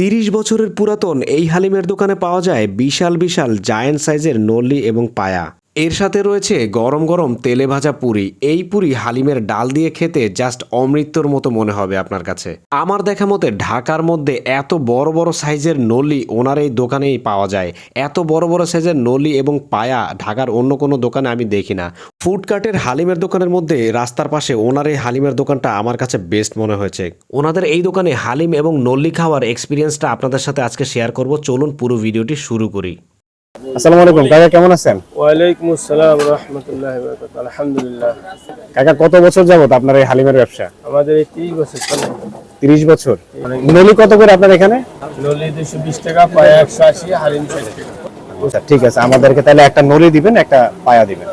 তিরিশ বছরের পুরাতন এই হালিমের দোকানে পাওয়া যায় বিশাল বিশাল, জায়েন্ট সাইজের নলি এবং পায়া। এর সাথে রয়েছে গরম গরম তেলে ভাজা পুরি। এই পুরি হালিমের ডাল দিয়ে খেতে জাস্ট অমৃত্যুর মতো মনে হবে আপনার কাছে। আমার দেখা মতে ঢাকার মধ্যে এত বড় বড় সাইজের নলি ওনার এই দোকানেই পাওয়া যায়। এত বড় বড় সাইজের নলি এবং পায়া ঢাকার অন্য কোনো দোকানে আমি দেখি না। ফুডকার্টের হালিমের দোকানের মধ্যে রাস্তার পাশে ওনার এই হালিমের দোকানটা আমার কাছে বেস্ট মনে হয়েছে। ওনাদের এই দোকানে হালিম এবং নল্লি খাওয়ার এক্সপিরিয়েন্সটা আপনাদের সাথে আজকে শেয়ার করব। চলুন পুরো ভিডিওটি শুরু করি। আসসালামু আলাইকুম কাকা কেমন আছেন? ওয়ালাইকুম আসসালাম রহমতুল্লাহ বরকাত আলহামদুলিল্লাহ। কাকা কত বছর যাবত আপনার এই হালিমের ব্যবসা? আমাদের এই বছর চলে। তিরিশ বছর। নলি কত করে আপনার এখানে? নলি দুশো বিশ টাকা পায়ে একশো আশি হালিম ষাট টাকা। আচ্ছা ঠিক আছে আমাদেরকে তাহলে একটা নলি দিবেন একটা পায়া দিবেন।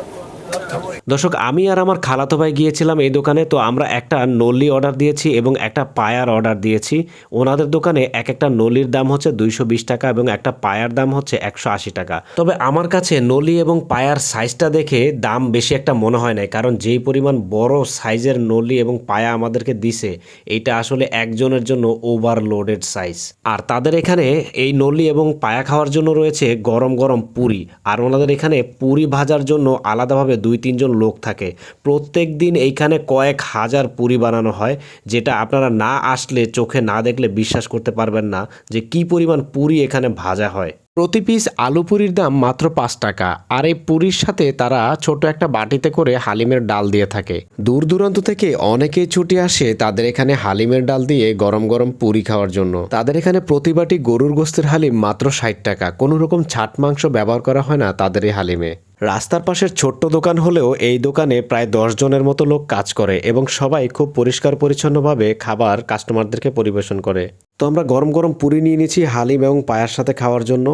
দর্শক, আমি আর আমার খালাতো ভাই গিয়েছিলাম এই দোকানে, তো আমরা একটা নল্লি অর্ডার দিয়েছি এবং একটা পায়ার অর্ডার দিয়েছি। ওনাদের দোকানে এক একটা নলির দাম হচ্ছে দুইশো বিশ টাকা এবং একটা পায়ার দাম হচ্ছে একশো আশি টাকা। তবে আমার কাছে নলি এবং পায়ার সাইজটা দেখে দাম বেশি একটা মনে হয় নাই, কারণ যেই পরিমাণ বড় সাইজের নলি এবং পায়া আমাদেরকে দিছে, এইটা আসলে একজনের জন্য ওভারলোডেড সাইজ আর তাদের এখানে এই নলি এবং পায়া খাওয়ার জন্য রয়েছে গরম গরম পুরি, আর ওনাদের এখানে পুরি ভাজার জন্য আলাদাভাবে দুই তিনজন লোক থাকে। প্রত্যেক দিন এইখানে কয়েক হাজার পুরি বানানো হয়, যেটা আপনারা না আসলে চোখে না দেখলে বিশ্বাস করতে পারবেন না যে কি পরিমাণ পুরি এখানে ভাজা হয়। প্রতি পিস আলু পুরির দাম মাত্র পাঁচ টাকা। আর এই পুরির সাথে তারা ছোট একটা বাটিতে করে হালিমের ডাল দিয়ে থাকে। দূর দূরান্ত থেকে অনেকেই ছুটি আসে তাদের এখানে হালিমের ডাল দিয়ে গরম গরম পুরি খাওয়ার জন্য। তাদের এখানে প্রতি বাটি গরুর গোস্তের হালিম মাত্র ষাট টাকা। কোনো রকম ছাট মাংস ব্যবহার করা হয় না তাদের এই হালিমে। রাস্তার পাশের ছোট্ট দোকান হলেও এই দোকানে প্রায় দশ জনের মতো লোক কাজ করে এবং সবাই খুব পরিষ্কার পরিচ্ছন্নভাবে খাবার কাস্টমারদেরকে পরিবেশন করে। তো আমরা গরম গরম পুরি নিয়ে নিয়েছি, হালিম এবং পায়ার সাথে খাওয়ার জন্য।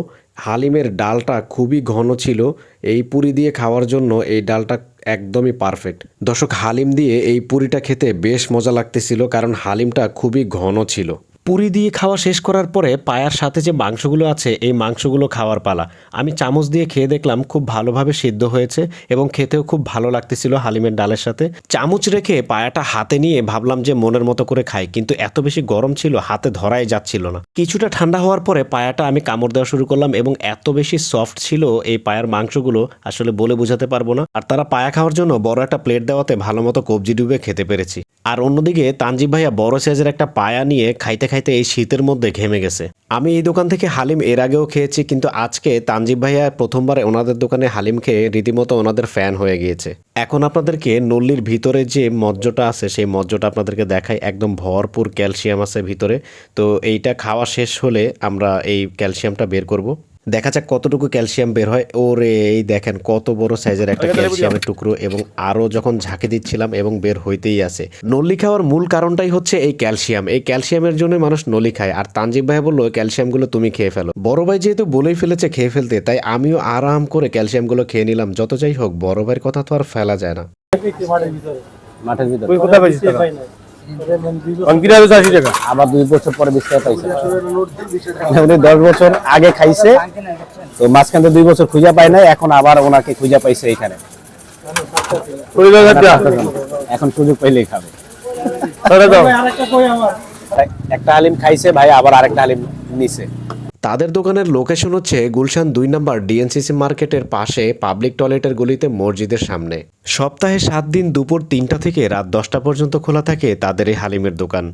হালিমের ডালটা খুবই ঘন ছিল, এই পুরি দিয়ে খাওয়ার জন্য এই ডালটা একদমই পারফেক্ট দর্শক, হালিম দিয়ে এই পুরিটা খেতে বেশ মজা লাগতেছিল, কারণ হালিমটা খুবই ঘন ছিল। পুরি দিয়ে খাওয়া শেষ করার পরে পায়ার সাথে যে মাংসগুলো আছে, এই মাংসগুলো খাওয়ার পালা। আমি চামচ দিয়ে খেয়ে দেখলাম খুব ভালোভাবে সিদ্ধ হয়েছে এবং খেতেও খুব ভালো লাগতেছিল হালিমের ডালের সাথে। চামচ রেখে পায়াটা হাতে নিয়ে ভাবলাম যে মনের মতো করে খাই, কিন্তু এত বেশি গরম ছিল, হাতে ধরাই যাচ্ছিল না। কিছুটা ঠান্ডা হওয়ার পরে পায়াটা আমি কামড় দেওয়া শুরু করলাম এবং এত বেশি সফট ছিল এই পায়ার মাংসগুলো আসলে বলে বোঝাতে পারব না। আর তারা পায়া খাওয়ার জন্য বড় একটা প্লেট দেওয়াতে ভালো মতো কবজি ডুবে খেতে পেরেছি। আর অন্যদিকে তানজিব ভাইয়া বড় সাইজের একটা পায়া নিয়ে খাইতে খাইতে এই শীতের মধ্যে ঘেমে গেছে। আমি এই দোকান থেকে হালিম এর আগেও খেয়েছি, কিন্তু আজকে তানজিব ভাইয়া প্রথমবার ওনাদের দোকানে হালিম খেয়ে রীতিমতো ওনাদের ফ্যান হয়ে গিয়েছে। এখন আপনাদেরকে নল্লির ভিতরে যে মজ্জটা আছে, সেই মজ্জটা আপনাদেরকে দেখাই। একদম ভরপুর ক্যালসিয়াম আছে ভিতরে। তো এইটা খাওয়া শেষ হলে আমরা এই ক্যালসিয়ামটা বের করব। দেখা যাক কতটুকু ক্যালসিয়াম বের হয়। ওরে এই দেখেন কত বড় সাইজের একটা ক্যালসিয়ামের টুকরো এবং আরও যখন ঝাঁকে দিচ্ছিলাম এবং বের হইতেই আছে। নল্লি খাওয়ার মূল কারণটাই হচ্ছে এই ক্যালসিয়াম। এই ক্যালসিয়ামের জন্য মানুষ নলি খায়। আর তানজিব ভাই বলল ক্যালসিয়ামগুলো তুমি খেয়ে ফেলো। বড় ভাই যেহেতু বলেই ফেলেছে খেয়ে ফেলতে তাই আমিও আরাম করে ক্যালসিয়ামগুলো খেয়ে নিলাম। যত যাই হোক বড় ভাইয়ের কথা তো আর ফেলা যায় না। মাঠের ভিতরে। ওই কোথায় পাইছিস টাকা অঙ্কিরা দুশো আশি টাকা। আবার দুই বছর পরে বিশ টাকা পাইছে। উনি দশ বছর আগে খাইছে তো মাঝখানে দুই বছর খুঁজে পায় নাই এখন আবার ওনাকে খুঁজে পাইছে এখানে। কুড়ি হাজার টাকা এখন সুযোগ পাইলেই খাবে। একটা হালিম খাইছে ভাই আবার আরেকটা হালিম নিছে। তাদের দোকানের লোকেশন হচ্ছে গুলশান দুই নম্বর ডিএনসিসি মার্কেটের পাশে পাবলিক টয়লেটের গলিতে মসজিদের সামনে। সপ্তাহে সাত দিন দুপুর তিনটা থেকে রাত দশটা পর্যন্ত খোলা থাকে তাদের এই হালিমের দোকান।